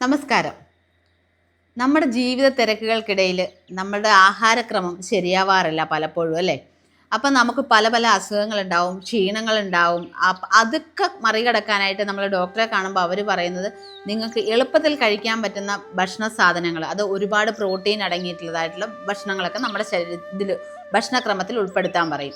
നമസ്കാരം. നമ്മുടെ ജീവിത തിരക്കുകൾക്കിടയിൽ നമ്മുടെ ആഹാരക്രമം ശരിയാവാറില്ല പലപ്പോഴും അല്ലേ? അപ്പം നമുക്ക് പല പല അസുഖങ്ങളുണ്ടാവും ക്ഷീണങ്ങളുണ്ടാവും. അതൊക്കെ മറികടക്കാനായിട്ട് നമ്മൾ ഡോക്ടറെ കാണുമ്പോൾ അവർ പറയുന്നത് നിങ്ങൾക്ക് എളുപ്പത്തിൽ കഴിക്കാൻ പറ്റുന്ന ഭക്ഷണ സാധനങ്ങൾ അത് ഒരുപാട് പ്രോട്ടീൻ അടങ്ങിയിട്ടുള്ളതായിട്ടുള്ള ഭക്ഷണങ്ങളൊക്കെ നമ്മുടെ ശരീരത്തിൽ ഭക്ഷണക്രമത്തിൽ ഉൾപ്പെടുത്താൻ പറയും.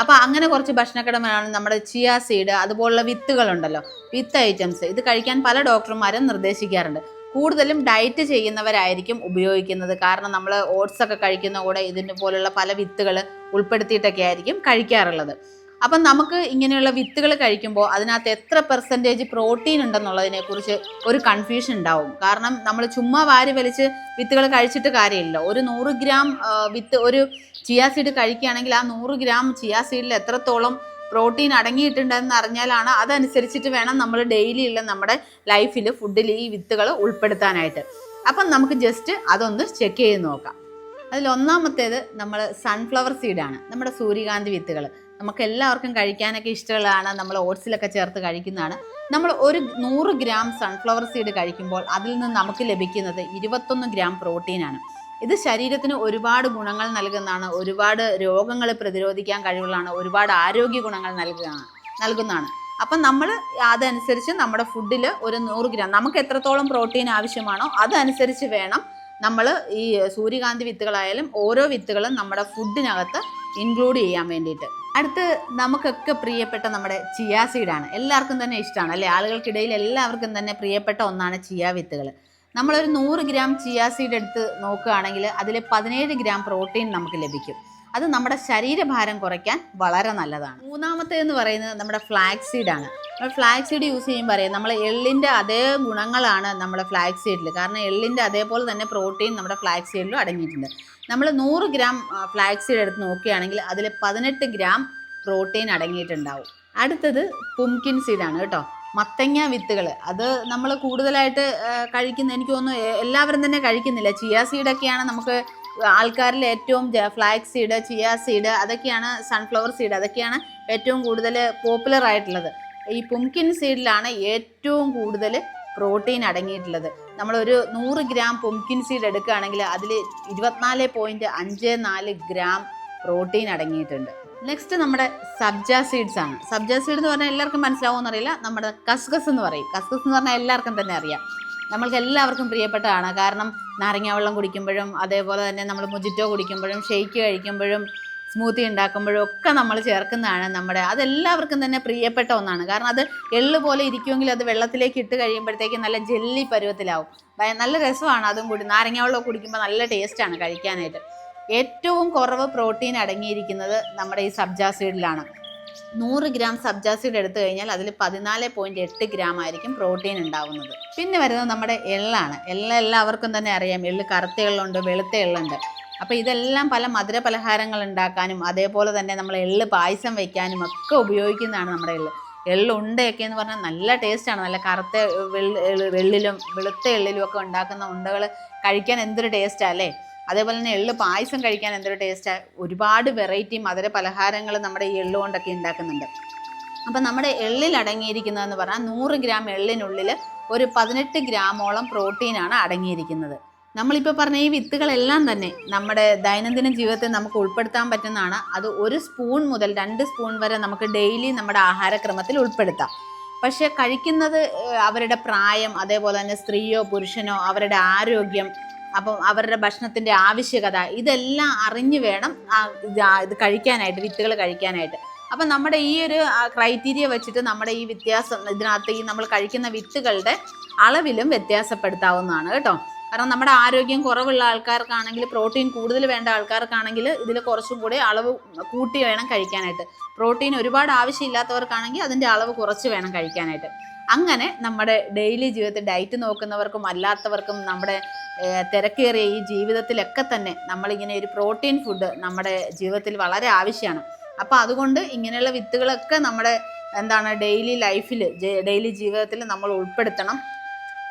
അപ്പോൾ അങ്ങനെ കുറച്ച് ഭക്ഷണക്രമമാണ് നമ്മുടെ ചിയ സീഡ് അതുപോലുള്ള വിത്തുകളുണ്ടല്ലോ. വിത്ത് ഐറ്റംസ്. ഇത് കഴിക്കാൻ പല ഡോക്ടർമാരും നിർദ്ദേശിക്കാറുണ്ട്. കൂടുതലും ഡയറ്റ് ചെയ്യുന്നവരായിരിക്കും ഉപയോഗിക്കുന്നത്. കാരണം നമ്മൾ ഓട്സ് ഒക്കെ കഴിക്കുന്ന കൂടെ ഇതിന് പോലുള്ള പല വിത്തുകൾ ഉൾപ്പെടുത്തിയിട്ടൊക്കെ ആയിരിക്കും കഴിക്കാറുള്ളത്. അപ്പം നമുക്ക് ഇങ്ങനെയുള്ള വിത്തുകൾ കഴിക്കുമ്പോൾ അതിനകത്ത് എത്ര പെർസെന്റേജ് പ്രോട്ടീൻ ഉണ്ടെന്നുള്ളതിനെക്കുറിച്ച് ഒരു കൺഫ്യൂഷൻ ഉണ്ടാവും. കാരണം നമ്മൾ ചുമ്മാ വാരി വലിച്ച് വിത്തുകൾ കഴിച്ചിട്ട് കാര്യമില്ല. ഒരു നൂറ് ഗ്രാം വിത്ത് ഒരു ചിയാ സീഡ് കഴിക്കുകയാണെങ്കിൽ ആ നൂറ് ഗ്രാം ചിയാ സീഡിൽ എത്രത്തോളം പ്രോട്ടീൻ അടങ്ങിയിട്ടുണ്ടെന്ന് അറിഞ്ഞാലാണ് അതനുസരിച്ചിട്ട് വേണം നമ്മൾ ഡെയിലിയുള്ള നമ്മുടെ ലൈഫിൽ ഫുഡിൽ ഈ വിത്തുകൾ ഉൾപ്പെടുത്താനായിട്ട്. അപ്പം നമുക്ക് ജസ്റ്റ് അതൊന്ന് ചെക്ക് ചെയ്ത് നോക്കാം. അതിൽ ഒന്നാമത്തേത് നമ്മൾ സൺഫ്ലവർ സീഡാണ് നമ്മുടെ സൂര്യകാന്തി വിത്തുകൾ നമുക്ക് എല്ലാവർക്കും കഴിക്കാനൊക്കെ ഇഷ്ടമുള്ളതാണ്. നമ്മൾ ഓട്സിലൊക്കെ ചേർത്ത് കഴിക്കുന്നതാണ്. നമ്മൾ ഒരു നൂറ് ഗ്രാം സൺഫ്ലവർ സീഡ് കഴിക്കുമ്പോൾ അതിൽ നിന്ന് നമുക്ക് ലഭിക്കുന്നത് ഇരുപത്തൊന്ന് ഗ്രാം പ്രോട്ടീനാണ് ഇത് ശരീരത്തിന് ഒരുപാട് ഗുണങ്ങൾ നൽകുന്നതാണ്. ഒരുപാട് രോഗങ്ങൾ പ്രതിരോധിക്കാൻ കഴിവുള്ളതാണ്. ഒരുപാട് ആരോഗ്യ ഗുണങ്ങൾ നൽകുകയാണ് നൽകുന്നതാണ്. അപ്പം നമ്മൾ അതനുസരിച്ച് നമ്മുടെ ഫുഡിൽ ഒരു നൂറ് ഗ്രാം നമുക്ക് എത്രത്തോളം പ്രോട്ടീൻ ആവശ്യമാണോ അതനുസരിച്ച് വേണം നമ്മൾ ഈ സൂര്യകാന്തി വിത്തുകളായാലും ഓരോ വിത്തുകളും നമ്മുടെ ഫുഡിനകത്ത് ഇൻക്ലൂഡ് ചെയ്യാൻ വേണ്ടിയിട്ട്. അടുത്ത് നമുക്കൊക്കെ പ്രിയപ്പെട്ട നമ്മുടെ ചിയാ സീഡാണ്. എല്ലാവർക്കും തന്നെ ഇഷ്ടമാണ് അല്ലേ? ആളുകൾക്കിടയിൽ എല്ലാവർക്കും തന്നെ പ്രിയപ്പെട്ട ഒന്നാണ് ചിയാ വിത്തുകൾ നമ്മളൊരു നൂറ് ഗ്രാം ചിയാ സീഡ് എടുത്ത് നോക്കുകയാണെങ്കിൽ അതിൽ പതിനേഴ് ഗ്രാം പ്രോട്ടീൻ നമുക്ക് ലഭിക്കും. അത് നമ്മുടെ ശരീരഭാരം കുറയ്ക്കാൻ വളരെ നല്ലതാണ്. മൂന്നാമത്തെ എന്ന് പറയുന്നത് നമ്മുടെ ഫ്ലാക്സ് സീഡാണ് നമ്മൾ ഫ്ലാക്സ് സീഡ് യൂസ് ചെയ്യുമ്പോൾ അറിയാം നമ്മൾ എള്ളിന്റെ അതേ ഗുണങ്ങളാണ് നമ്മുടെ ഫ്ലാക്സ് സീഡിൽ കാരണം എള്ളിന്റെ അതേപോലെ തന്നെ പ്രോട്ടീൻ നമ്മുടെ ഫ്ലാക്സ് സീഡിലും അടങ്ങിയിട്ടുണ്ട്. നമ്മൾ നൂറ് ഗ്രാം ഫ്ലാക്സ് സീഡ് എടുത്ത് നോക്കുകയാണെങ്കിൽ അതിൽ പതിനെട്ട് ഗ്രാം പ്രോട്ടീൻ അടങ്ങിയിട്ടുണ്ടാവും. അടുത്തത് പുംകിൻ സീഡാണ് കേട്ടോ. മത്തങ്ങ വിത്തുകൾ അത് നമ്മൾ കൂടുതലായിട്ട് കഴിക്കുന്ന എനിക്ക് തോന്നുന്നു എല്ലാവരും തന്നെ കഴിക്കുന്നില്ല. ചിയ സീഡൊക്കെയാണ് നമുക്ക് ആൾക്കാരിൽ ഏറ്റവും ഫ്ലാക്സ് സീഡ് ചിയാ സീഡ് അതൊക്കെയാണ് സൺഫ്ലവർ സീഡ് അതൊക്കെയാണ് ഏറ്റവും കൂടുതൽ പോപ്പുലർ ആയിട്ടുള്ളത്. ഈ പുംകിൻ സീഡിലാണ് ഏറ്റവും കൂടുതൽ പ്രോട്ടീൻ അടങ്ങിയിട്ടുള്ളത്. നമ്മളൊരു നൂറ് ഗ്രാം പുംകിൻ സീഡ് എടുക്കുകയാണെങ്കിൽ അതിൽ ഇരുപത്തിനാല് പോയിന്റ് അഞ്ച് നാല് ഗ്രാം പ്രോട്ടീൻ അടങ്ങിയിട്ടുണ്ട്. നെക്സ്റ്റ് നമ്മുടെ സബ്ജ സീഡ്സ് ആണ്. സബ്ജ സീഡ് എന്ന് പറഞ്ഞാൽ എല്ലാവർക്കും മനസ്സിലാവുമെന്ന് അറിയില്ല. നമ്മുടെ കസ്കസ് എന്ന് പറയും. കസ്കസ് എന്ന് പറഞ്ഞാൽ എല്ലാവർക്കും തന്നെ അറിയാം. നമ്മൾക്ക് എല്ലാവർക്കും പ്രിയപ്പെട്ടതാണ്. കാരണം നാരങ്ങ വെള്ളം കുടിക്കുമ്പോഴും അതേപോലെ തന്നെ നമ്മൾ മുജിറ്റോ കുടിക്കുമ്പോഴും ഷെയ്ക്ക് കഴിക്കുമ്പോഴും സ്മൂത്തി ഉണ്ടാക്കുമ്പോഴും ഒക്കെ നമ്മൾ ചേർക്കുന്നതാണ് നമ്മുടെ അതെല്ലാവർക്കും തന്നെ പ്രിയപ്പെട്ട ഒന്നാണ്. കാരണം അത് എള്ള് പോലെ ഇരിക്കുമെങ്കിൽ അത് വെള്ളത്തിലേക്ക് ഇട്ട് കഴിയുമ്പോഴത്തേക്ക് നല്ല ജെല്ലി പരുവത്തിലാവും. നല്ല രസമാണ് അതും കൂടി. നാരങ്ങ വെള്ളം കുടിക്കുമ്പോൾ നല്ല ടേസ്റ്റാണ് കഴിക്കാനായിട്ട്. ഏറ്റവും കുറവ് പ്രോട്ടീൻ അടങ്ങിയിരിക്കുന്നത് നമ്മുടെ ഈ സബ്ജാ സീഡിലാണ്. നൂറ് ഗ്രാം സബ്ജാ സീഡ് എടുത്തു കഴിഞ്ഞാൽ അതിൽ പതിനാല് പോയിന്റ് എട്ട് ഗ്രാം ആയിരിക്കും പ്രോട്ടീൻ ഉണ്ടാവുന്നത്. പിന്നെ വരുന്നത് നമ്മുടെ എള്ളാണ്. എള്ള എല്ലാവർക്കും തന്നെ അറിയാം. എള്ള് കറുത്ത എള്ളുണ്ട് വെളുത്ത എള്ളുണ്ട്. അപ്പോൾ ഇതെല്ലാം പല മധുര പലഹാരങ്ങൾ ഉണ്ടാക്കാനും അതേപോലെ തന്നെ നമ്മൾ എള്ള് പായസം വയ്ക്കാനും ഒക്കെ ഉപയോഗിക്കുന്നതാണ് നമ്മുടെ എള്ള്. എള്ളുണ്ടയൊക്കെ എന്ന് പറഞ്ഞാൽ നല്ല ടേസ്റ്റാണ് നല്ല കറുത്ത വെള്ളിലും വെളുത്ത എള്ളിലും ഒക്കെ ഉണ്ടാക്കുന്ന ഉണ്ടകൾ കഴിക്കാൻ എന്തൊരു ടേസ്റ്റാണ് അല്ലേ? അതേപോലെ തന്നെ എള്ള് പായസം കഴിക്കാൻ എന്തൊരു ടേസ്റ്റാണ് ഒരുപാട് വെറൈറ്റി മധുര പലഹാരങ്ങൾ നമ്മുടെ ഈ എള്ള് കൊണ്ടൊക്കെ ഉണ്ടാക്കുന്നുണ്ട് അപ്പം നമ്മുടെ എള്ളിൽ അടങ്ങിയിരിക്കുന്നതെന്ന് പറഞ്ഞാൽ നൂറ് ഗ്രാം എള്ളിനുള്ളിൽ ഒരു പതിനെട്ട് ഗ്രാമോളം പ്രോട്ടീനാണ് അടങ്ങിയിരിക്കുന്നത്. നമ്മളിപ്പോൾ പറഞ്ഞ ഈ വിത്തുകളെല്ലാം തന്നെ നമ്മുടെ ദൈനംദിന ജീവിതത്തിൽ നമുക്ക് ഉൾപ്പെടുത്താൻ പറ്റുന്നതാണ്. അത് ഒരു സ്പൂൺ മുതൽ രണ്ട് സ്പൂൺ വരെ നമുക്ക് ഡെയിലി നമ്മുടെ ആഹാരക്രമത്തിൽ ഉൾപ്പെടുത്താം. പക്ഷേ കഴിക്കുന്നത് അവരുടെ പ്രായം അതേപോലെ തന്നെ സ്ത്രീയോ പുരുഷനോ അവരുടെ ആരോഗ്യം അപ്പം അവരുടെ ഭക്ഷണത്തിന്റെ ആവശ്യകത ഇതെല്ലാം അറിഞ്ഞു വേണം ഇത് കഴിക്കാനായിട്ട് വിത്തുകൾ കഴിക്കാനായിട്ട്. അപ്പം നമ്മുടെ ഈ ഒരു ക്രൈറ്റീരിയ വെച്ചിട്ട് നമ്മുടെ ഈ വ്യത്യാസം ഇതിനകത്ത് ഈ നമ്മൾ കഴിക്കുന്ന വിത്തുകളുടെ അളവിലും വ്യത്യാസപ്പെടുത്താവുന്നതാണ് കേട്ടോ. കാരണം നമ്മുടെ ആരോഗ്യം കുറവുള്ള ആൾക്കാർക്കാണെങ്കിൽ പ്രോട്ടീൻ കൂടുതൽ വേണ്ട ആൾക്കാർക്കാണെങ്കിൽ ഇതിൽ കുറച്ചും കൂടി അളവ് കൂട്ടി വേണം കഴിക്കാനായിട്ട്. പ്രോട്ടീൻ ഒരുപാട് ആവശ്യമില്ലാത്തവർക്കാണെങ്കിൽ അതിന്റെ അളവ് കുറച്ച് വേണം കഴിക്കാനായിട്ട്. അങ്ങനെ നമ്മുടെ ഡെയിലി ജീവിതത്തിൽ ഡയറ്റ് നോക്കുന്നവർക്കും അല്ലാത്തവർക്കും നമ്മുടെ തിരക്കേറിയ ഈ ജീവിതത്തിലൊക്കെ തന്നെ നമ്മളിങ്ങനെ ഒരു പ്രോട്ടീൻ ഫുഡ് നമ്മുടെ ജീവിതത്തിൽ വളരെ ആവശ്യമാണ്. അപ്പോൾ അതുകൊണ്ട് ഇങ്ങനെയുള്ള വിത്തുകളൊക്കെ നമ്മുടെ എന്താണ് ഡെയിലി ലൈഫിൽ ഡെയിലി ജീവിതത്തിൽ നമ്മൾ ഉൾപ്പെടുത്തണം.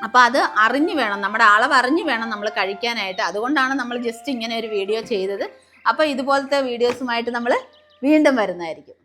അപ്പോൾ അത് അറിഞ്ഞു വേണം നമ്മുടെ അളവ് അറിഞ്ഞു വേണം നമ്മൾ കഴിക്കാനായിട്ട്. അതുകൊണ്ടാണ് നമ്മൾ ജസ്റ്റ് ഇങ്ങനെ ഒരു വീഡിയോ ചെയ്തത്. അപ്പോൾ ഇതുപോലത്തെ വീഡിയോസുമായിട്ട് നമ്മൾ വീണ്ടും വരുന്നതായിരിക്കും.